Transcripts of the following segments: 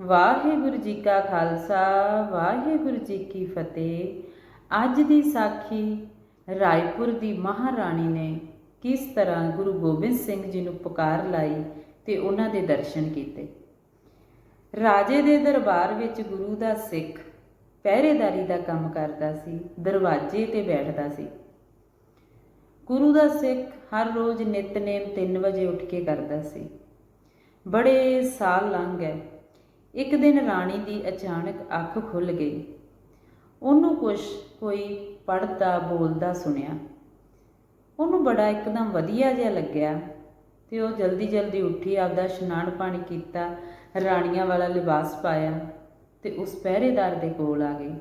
ਵਾਹਿਗੁਰੂ ਜੀ ਕਾ ਖਾਲਸਾ, ਵਾਹਿਗੁਰੂ ਜੀ ਕੀ ਫਤਿਹ। ਅੱਜ ਦੀ ਸਾਖੀ ਰਾਏਪੁਰ ਦੀ ਮਹਾਰਾਣੀ ਨੇ ਕਿਸ ਤਰ੍ਹਾਂ ਗੁਰੂ ਗੋਬਿੰਦ ਸਿੰਘ ਜੀ ਨੂੰ ਪੁਕਾਰ ਲਾਈ ਤੇ ਉਹਨਾਂ ਦੇ ਦਰਸ਼ਨ ਕੀਤੇ। ਰਾਜੇ ਦੇ ਦਰਬਾਰ ਵਿੱਚ ਗੁਰੂ ਦਾ ਸਿੱਖ ਪਹਿਰੇਦਾਰੀ ਦਾ ਕੰਮ ਕਰਦਾ ਸੀ, ਦਰਵਾਜ਼ੇ ਤੇ ਬੈਠਦਾ ਸੀ। ਗੁਰੂ ਦਾ ਸਿੱਖ ਹਰ ਰੋਜ਼ ਨਿਤਨੇਮ 3 ਵਜੇ ਉੱਠ ਕੇ ਕਰਦਾ ਸੀ। ਬੜੇ ਸਾਲ ਲੰਘ ਗਏ। ਇੱਕ ਦਿਨ ਰਾਣੀ ਦੀ ਅਚਾਨਕ ਅੱਖ ਖੁੱਲ ਗਈ। ਉਹਨੂੰ ਕੁਛ ਕੋਈ ਪੜਦਾ ਬੋਲਦਾ ਸੁਣਿਆ। ਉਹਨੂੰ ਬੜਾ ਇੱਕਦਮ ਵਧੀਆ ਜਿਹਾ ਲੱਗਿਆ ਤੇ ਉਹ ਜਲਦੀ ਜਲਦੀ ਉੱਠੀ, ਆਪਦਾ ਇਸ਼ਨਾਨ ਪਾਣੀ ਕੀਤਾ, ਰਾਣੀਆਂ ਵਾਲਾ ਲਿਬਾਸ ਪਾਇਆ ਤੇ ਉਸ ਪਹਿਰੇਦਾਰ ਦੇ ਕੋਲ ਆ ਗਈ।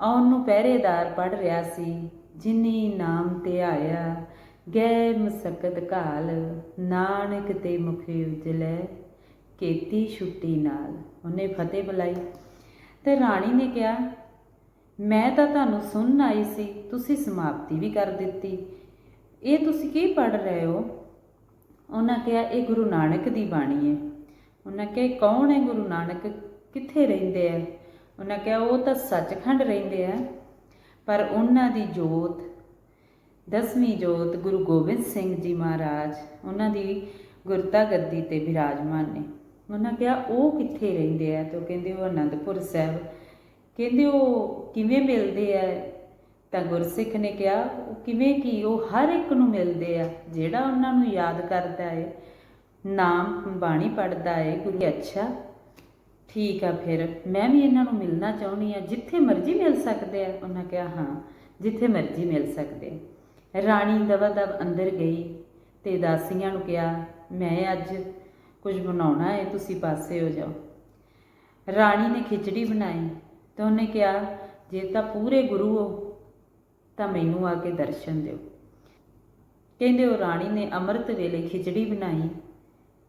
ਆਉਣ ਨੂੰ ਪਹਿਰੇਦਾਰ ਪੜ ਰਿਹਾ ਸੀ, ਜਿਨੀ ਨਾਮ ਤੇ ਆਇਆ ਗੈ ਮਸਕਤ ਕਾਲ ਨਾਨਕ ਤੇ ਮੁਖੇ ਉਜਲੇ। ਕੀਤੀ ਛੁੱਟੀ ਨਾਲ। ਉਹਨੇ ਫਤਿਹ ਬੁਲਾਈ। ਤੇ ਰਾਣੀ ਨੇ ਕਿਹਾ, ਮੈਂ ਤਾਂ ਤੁਹਾਨੂੰ ਸੁਣਨ ਆਈ ਸੀ, ਤੁਸੀਂ ਸਮਾਪਤੀ ਵੀ ਕਰ ਦਿੱਤੀ। ਇਹ ਤੁਸੀਂ ਕੀ ਪੜ ਰਹੇ ਹੋ? ਉਹਨਾਂ ਕਿਹਾ, ਇਹ ਗੁਰੂ ਨਾਨਕ ਦੀ ਬਾਣੀ ਹੈ। ਉਹਨਾਂ ਕਿਹਾ ਕੌਣ ਹੈ ਗੁਰੂ ਨਾਨਕ? ਕਿੱਥੇ ਰਹਿੰਦੇ ਆ? ਉਹਨਾਂ ਕਿਹਾ, ਉਹ ਤਾਂ ਸੱਚਖੰਡ ਰਹਿੰਦੇ ਆ, ਪਰ ਉਹਨਾਂ ਦੀ ਜੋਤ, ਦਸਵੀਂ ਜੋਤ ਗੁਰੂ ਗੋਬਿੰਦ ਸਿੰਘ ਜੀ ਮਹਾਰਾਜ, ਉਹਨਾਂ ਦੀ ਗੁਰਤਾ ਗੱਦੀ ਤੇ ਵਿਰਾਜਮਾਨ ਨੇ। ਉਹਨਾਂ ਕਿਹਾ, ਉਹ ਕਿੱਥੇ ਰਹਿੰਦੇ ਆ? ਤੇ ਉਹ ਕਹਿੰਦੇ, ਉਹ ਅਨੰਦਪੁਰ ਸਾਹਿਬ। ਕਹਿੰਦੇ, ਉਹ ਕਿਵੇਂ ਮਿਲਦੇ ਆ? ਤਾਂ ਗੁਰਸਿੱਖ ਨੇ ਕਿਹਾ, ਉਹ ਕਿਵੇਂ ਕੀ? ਉਹ ਹਰ ਇੱਕ ਨੂੰ ਮਿਲਦੇ ਆ, ਜਿਹੜਾ ਉਹਨਾਂ ਨੂੰ ਯਾਦ ਕਰਦਾ ਹੈ ਨਾਮ ਬਾਣੀ ਪੜਦਾ ਹੈ ਗੁਰੂ ਅੱਛਾ ਠੀਕ ਆ ਫਿਰ, ਮੈਂ ਵੀ ਇਹਨਾਂ ਨੂੰ ਮਿਲਣਾ ਚਾਹੁੰਦੀ ਆ। ਜਿੱਥੇ ਮਰਜ਼ੀ ਮਿਲ ਸਕਦੇ ਆ। ਉਹਨਾਂ ਕਿਹਾ, ਹਾਂ, ਜਿੱਥੇ ਮਰਜ਼ੀ ਮਿਲ ਸਕਦੇ ਰਾਣੀ ਦਵਾ ਦਵ ਅੰਦਰ ਗਈ ਤੇ ਦਾਸੀਆਂ ਨੂੰ ਕਿਹਾ, ਮੈਂ ਅੱਜ ਕੁਝ ਬਣਾਉਣਾ ਹੈ, ਤੁਸੀਂ ਪਾਸੇ ਹੋ ਜਾਓ। ਰਾਣੀ ਨੇ ਖਿਚੜੀ ਬਣਾਈ ਤਾਂ ਉਹਨੇ ਕਿਹਾ, ਜੇ ਤਾਂ ਪੂਰੇ ਗੁਰੂ ਹੋ, ਤਾਂ ਮੈਨੂੰ ਆ ਕੇ ਦਰਸ਼ਨ ਦਿਓ। ਕਹਿੰਦੇ ਉਹ ਰਾਣੀ ਨੇ ਅੰਮ੍ਰਿਤ ਵੇਲੇ ਖਿਚੜੀ ਬਣਾਈ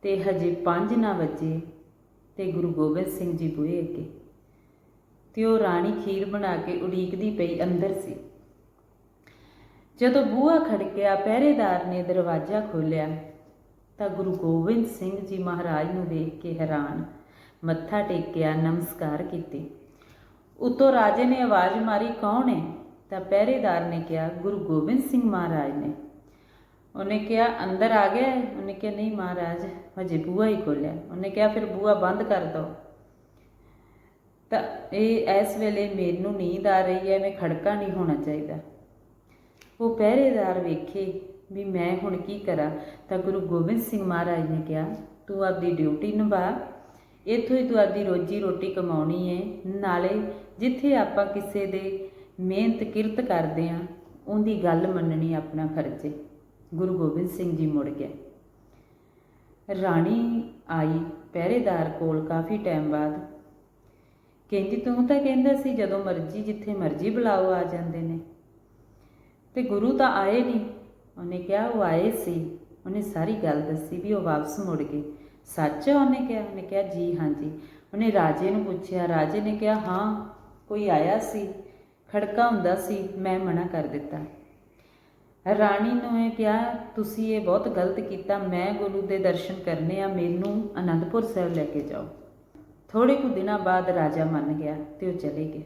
ਤੇ ਹਜੇ 5 ਨਾ ਵਜੇ ਤੇ ਗੁਰੂ ਗੋਬਿੰਦ ਸਿੰਘ ਜੀ ਬੂਹੇ ਅੱਗੇ। ਤੇ ਉਹ ਰਾਣੀ ਖੀਰ ਬਣਾ ਕੇ ਉਡੀਕਦੀ ਪਈ ਅੰਦਰ ਸੀ। ਜਦੋਂ ਬੂਹਾ ਖੜਕਿਆ, ਪਹਿਰੇਦਾਰ ਨੇ ਦਰਵਾਜ਼ਾ ਖੋਲ੍ਹਿਆ ਤਾਂ ਗੁਰੂ ਗੋਬਿੰਦ ਸਿੰਘ ਜੀ ਮਹਾਰਾਜ ਨੂੰ ਵੇਖ ਕੇ ਹੈਰਾਨ, ਮੱਥਾ ਟੇਕਿਆ, ਨਮਸਕਾਰ ਕੀਤੇ। ਉਤੋਂ ਰਾਜੇ ਨੇ ਆਵਾਜ਼ ਮਾਰੀ, ਕੌਣ ਹੈ ਤਾਂ ਪਹਿਰੇਦਾਰ ਨੇ ਕਿਹਾ, ਗੁਰੂ ਗੋਬਿੰਦ ਸਿੰਘ ਮਹਾਰਾਜ ਨੇ। ਉਹਨੇ ਕਿਹਾ, ਅੰਦਰ ਆ ਗਿਆ ਉਹਨੇ ਕਿਹਾ, ਨਹੀਂ ਮਹਾਰਾਜ, ਹਜੇ ਬੂਆ ਹੀ ਖੋਲਿਆ ਉਹਨੇ ਕਿਹਾ, ਫਿਰ ਬੂਆ ਬੰਦ ਕਰ ਦੋ। ਤਾਂ ਇਹ ਇਸ ਵੇਲੇ ਮੈਨੂੰ ਨੀਂਦ ਆ ਰਹੀ ਹੈ ਮੈਂ ਖੜਕਾ ਨਹੀਂ ਹੋਣਾ ਚਾਹੀਦਾ। ਉਹ ਪਹਿਰੇਦਾਰ ਵੇਖੇ ਵੀ ਮੈਂ ਹੁਣ ਕੀ ਕਰਾਂ? ਤਾਂ ਗੁਰੂ ਗੋਬਿੰਦ ਸਿੰਘ ਮਹਾਰਾਜ ਨੇ ਕਿਹਾ, ਤੂੰ ਆਪਦੀ ਡਿਊਟੀ ਨਿਭਾ। ਇੱਥੋਂ ਹੀ ਤੂੰ ਆਪਦੀ ਰੋਜੀ ਰੋਟੀ ਕਮਾਉਣੀ ਹੈ ਨਾਲੇ ਜਿੱਥੇ ਆਪਾਂ ਕਿਸੇ ਦੇ ਮਿਹਨਤ ਕਿਰਤ ਕਰਦੇ ਆਂ, ਉਹਦੀ ਗੱਲ ਮੰਨਣੀ ਆਪਣਾ ਫਰਜ਼ ਹੈ ਗੁਰੂ ਗੋਬਿੰਦ ਸਿੰਘ ਜੀ ਮੁੜ ਗਏ। ਰਾਣੀ ਆਈ ਪਹਿਰੇਦਾਰ ਕੋਲ ਕਾਫੀ ਟਾਈਮ ਬਾਅਦ। ਕਹਿੰਦੀ, ਤੂੰ ਤਾਂ ਕਹਿੰਦਾ ਸੀ ਜਦੋਂ ਮਰਜ਼ੀ, ਜਿੱਥੇ ਮਰਜ਼ੀ ਬੁਲਾਓ ਆ ਜਾਂਦੇ ਨੇ। ਤੇ ਗੁਰੂ ਤਾਂ ਆਏ ਨਹੀਂ ਉਹਨੇ ਕਿਹਾ, ਉਹ ਆਏ ਸੀ। ਉਹਨੇ ਸਾਰੀ ਗੱਲ ਦੱਸੀ ਵੀ ਉਹ ਵਾਪਸ ਮੁੜ ਗਏ। ਸੱਚ ਹੈ ਉਹਨੇ ਕਿਹਾ। ਉਹਨੇ ਕਿਹਾ, ਜੀ ਹਾਂਜੀ ਉਹਨੇ ਰਾਜੇ ਨੂੰ ਪੁੱਛਿਆ। ਰਾਜੇ ਨੇ ਕਿਹਾ, ਹਾਂ, ਕੋਈ ਆਇਆ ਸੀ? ਖੜਕਾ ਹੁੰਦਾ ਸੀ। ਮੈਂ ਮਨਾ ਕਰ ਦਿੱਤਾ। ਰਾਣੀ ਨੂੰ ਇਹ ਕਿਹਾ, ਤੁਸੀਂ ਇਹ ਬਹੁਤ ਗਲਤ ਕੀਤਾ। ਮੈਂ ਗੁਰੂ ਦੇ ਦਰਸ਼ਨ ਕਰਨੇ ਆ। ਮੈਨੂੰ ਅਨੰਦਪੁਰ ਸਾਹਿਬ ਲੈ ਕੇ ਜਾਓ। ਥੋੜੇ ਕੁ ਦਿਨਾਂ ਬਾਅਦ ਰਾਜਾ ਮੰਨ ਗਿਆ ਤੇ ਉਹ ਚਲੇ ਗਏ।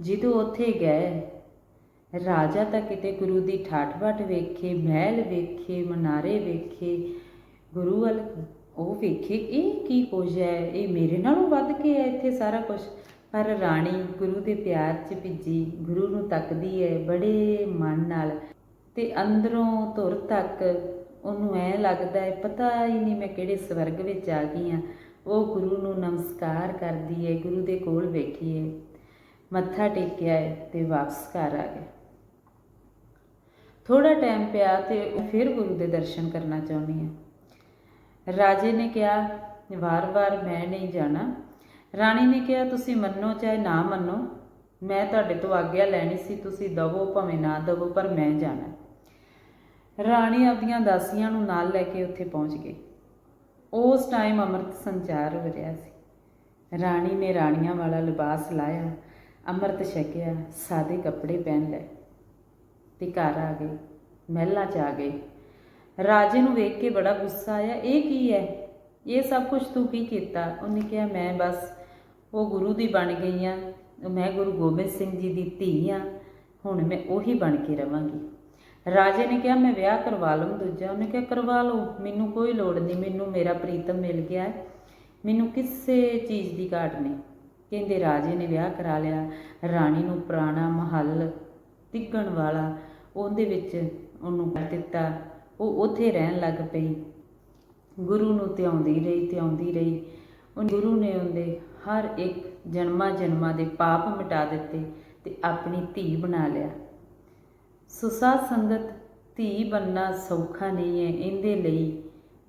ਜਦੋਂ ਉੱਥੇ ਗਏ ਰਾਜਾ ਤਾਂ ਕਿਤੇ ਗੁਰੂ ਦੀ ਠਾਠ-ਬਾਠ ਵੇਖੇ, ਮਹਿਲ ਵੇਖੇ, ਮਨਾਰੇ ਵੇਖੇ। ਗੁਰੂ ਵੱਲ ਉਹ ਵੇਖੇ, ਇਹ ਕੀ ਕੁਝ ਹੈ? ਇਹ ਮੇਰੇ ਨਾਲੋਂ ਵੱਧ ਕੇ ਹੈ ਇੱਥੇ ਸਾਰਾ ਕੁਝ? ਪਰ ਰਾਣੀ ਗੁਰੂ ਦੇ ਪਿਆਰ 'ਚ ਭਿੱਜੀ, ਗੁਰੂ ਨੂੰ ਤੱਕਦੀ ਹੈ ਬੜੇ ਮਨ ਨਾਲ। ਤੇ ਅੰਦਰੋਂ ਧੁਰ ਤੱਕ ਉਹਨੂੰ ਐ ਲੱਗਦਾ ਹੈ, ਪਤਾ ਹੀ ਨਹੀਂ ਮੈਂ ਕਿਹੜੇ ਸਵਰਗ ਵਿੱਚ ਆ ਗਈ ਆ ਉਹ ਗੁਰੂ ਨੂੰ ਨਮਸਕਾਰ ਕਰਦੀ ਹੈ, ਗੁਰੂ ਦੇ ਕੋਲ ਬੈਠੀ ਹੈ। ਮੱਥਾ ਟੇਕਿਆ ਹੈ ਤੇ ਵਾਪਸ ਘਰ ਆ ਗਿਆ। ਥੋੜਾ ਟਾਈਮ ਪਿਆ ਤੇ ਉਹ ਫਿਰ ਗੁਰੂ ਦੇ ਦਰਸ਼ਨ ਕਰਨਾ ਚਾਹੁੰਦੀ ਹੈ। ਰਾਜੇ ਨੇ ਕਿਹਾ, ਵਾਰ-ਵਾਰ ਮੈਂ ਨਹੀਂ ਜਾਣਾ। ਰਾਣੀ ਨੇ ਕਿਹਾ, ਤੁਸੀਂ ਮੰਨੋ ਚਾਹੇ ਨਾ ਮੰਨੋ, ਮੈਂ ਤੁਹਾਡੇ ਤੋਂ ਆਗਿਆ ਲੈਣੀ ਸੀ, ਤੁਸੀਂ ਦਵੋ ਭਾਵੇਂ ਨਾ ਦਵੋ, ਪਰ ਮੈਂ ਜਾਣਾ। ਰਾਣੀ ਆਪਦੀਆਂ ਦਾਸੀਆਂ ਨੂੰ ਨਾਲ ਲੈ ਕੇ ਉੱਥੇ ਪਹੁੰਚ ਗਈ। ਉਸ ਟਾਈਮ ਅੰਮ੍ਰਿਤ ਸੰਚਾਰ ਹੋ ਰਿਹਾ ਸੀ। ਰਾਣੀ ਨੇ ਰਾਣੀਆਂ ਵਾਲਾ ਲਿਬਾਸ ਲਾਇਆ, ਅੰਮ੍ਰਿਤ ਛਕਿਆ, ਸਾਦੇ ਕੱਪੜੇ ਪਹਿਨ ਲਏ। ਤੇ ਘਰ ਆ ਗਏ, ਮਹਿਲਾਂ 'ਚ ਆ ਗਏ। ਰਾਜੇ ਨੂੰ ਵੇਖ ਕੇ ਬੜਾ ਗੁੱਸਾ ਆਇਆ, ਇਹ ਕੀ ਹੈ? ਇਹ ਸਭ ਕੁਝ ਤੂੰ ਕੀ ਕੀਤਾ? ਉਹਨੇ ਕਿਹਾ, ਮੈਂ ਬਸ ਉਹ ਗੁਰੂ ਦੀ ਬਣ ਗਈ ਆ, ਮੈਂ ਗੁਰੂ ਗੋਬਿੰਦ ਸਿੰਘ ਜੀ ਦੀ ਧੀ ਆ, ਹੁਣ ਮੈਂ ਉਹੀ ਬਣ ਕੇ ਰਵਾਂਗੀ। ਰਾਜੇ ਨੇ ਕਿਹਾ, ਮੈਂ ਵਿਆਹ ਕਰਵਾ ਲਵਾਂ ਦੂਜਾ। ਉਹਨੇ ਕਿਹਾ, ਕਰਵਾ ਲਓ ਮੈਨੂੰ ਕੋਈ ਲੋੜ ਨਹੀਂ, ਮੈਨੂੰ ਮੇਰਾ ਪ੍ਰੀਤਮ ਮਿਲ ਗਿਆ ਮੈਨੂੰ ਕਿਸੇ ਚੀਜ਼ ਦੀ ਘਾਟ ਨਹੀਂ। ਕਹਿੰਦੇ ਰਾਜੇ ਨੇ ਵਿਆਹ ਕਰਾ ਲਿਆ, ਰਾਣੀ ਨੂੰ ਪੁਰਾਣਾ ਮਹੱਲ ਤਿੱਗਣ ਵਾਲਾ ਉਹਦੇ ਵਿੱਚ ਉਹਨੂੰ ਕਰ ਦਿੱਤਾ। ਉਹ ਉੱਥੇ ਰਹਿਣ ਲੱਗ ਪਈ। ਗੁਰੂ ਨੂੰ ਧਿਆਉਂਦੀ ਰਹੀ ਧਿਆਉਂਦੀ ਰਹੀ। ਉਹ ਗੁਰੂ ਨੇ ਉਹਦੇ ਹਰ ਇੱਕ ਜਨਮਾਂ ਜਨਮਾਂ ਦੇ ਪਾਪ ਮਿਟਾ ਦਿੱਤੇ ਤੇ ਆਪਣੀ ਧੀ ਬਣਾ ਲਿਆ। ਸੋ ਸੰਗਤ, ਧੀ ਬੰਨਾ ਸੌਖਾ ਨਹੀਂ ਹੈ। ਇਹਦੇ ਲਈ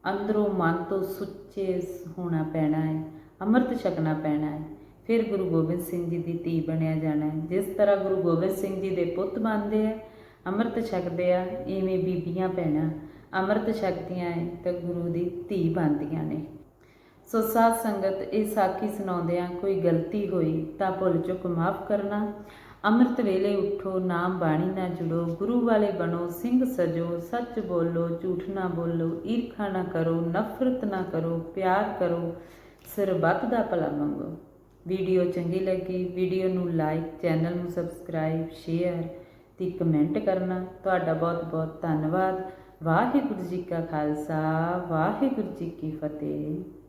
ਅੰਦਰੋਂ ਮਨ ਤੋਂ ਸੁੱਚੇ ਹੋਣਾ ਪੈਣਾ ਹੈ, ਅੰਮ੍ਰਿਤ ਛਕਣਾ ਪੈਣਾ ਹੈ। ਫਿਰ ਗੁਰੂ ਗੋਬਿੰਦ ਸਿੰਘ ਜੀ ਦੀ ਧੀ ਬਣਿਆ ਜਾਣਾ ਹੈ। ਜਿਸ ਤਰ੍ਹਾਂ ਗੁਰੂ ਗੋਬਿੰਦ ਸਿੰਘ ਜੀ ਦੇ ਪੁੱਤ ਬਣਦੇ ਹੈ ਅੰਮ੍ਰਿਤ ਛਕਦੇ ਆ, ਇਵੇਂ ਬੀਬੀਆਂ ਭੈਣਾਂ ਅੰਮ੍ਰਿਤ ਛਕਦੀਆਂ ਹੈ ਤੇ ਗੁਰੂ ਦੀ ਧੀ ਬਣਦੀਆਂ ਨੇ। ਸੋ ਸਾਧ ਸੰਗਤ ਇਹ ਸਾਖੀ ਸੁਣਾਉਂਦਿਆਂ ਕੋਈ ਗਲਤੀ ਹੋਈ ਤਾਂ ਭੁੱਲ ਚੁੱਕ ਮਾਫ ਕਰਨਾ। ਅੰਮ੍ਰਿਤ ਵੇਲੇ ਉਠੋ, ਨਾਮ ਬਾਣੀ ਨਾ ਜੁੜੋ, ਗੁਰੂ ਵਾਲੇ ਬਣੋ, ਸਿੰਘ ਸਜੋ, ਸੱਚ ਬੋਲੋ, ਝੂਠ ਨਾ ਬੋਲੋ, ਈਰਖਾ ਨਾ ਕਰੋ, ਨਫ਼ਰਤ ਨਾ ਕਰੋ, ਪਿਆਰ ਕਰੋ ਸਰਬੱਤ ਦਾ ਭਲਾ ਮੰਗੋ। ਵੀਡੀਓ ਚੰਗੀ ਲੱਗੀ, ਵੀਡੀਓ ਨੂੰ ਲਾਈਕ, ਚੈਨਲ ਨੂੰ ਸਬਸਕ੍ਰਾਈਬ, ਸ਼ੇਅਰ ਤੇ ਕਮੈਂਟ ਕਰਨਾ। ਤੁਹਾਡਾ ਬਹੁਤ ਬਹੁਤ ਧੰਨਵਾਦ। ਵਾਹਿਗੁਰੂ ਜੀ ਕਾ ਖਾਲਸਾ, ਵਾਹਿਗੁਰੂ ਜੀ ਕੀ ਫਤਿਹ।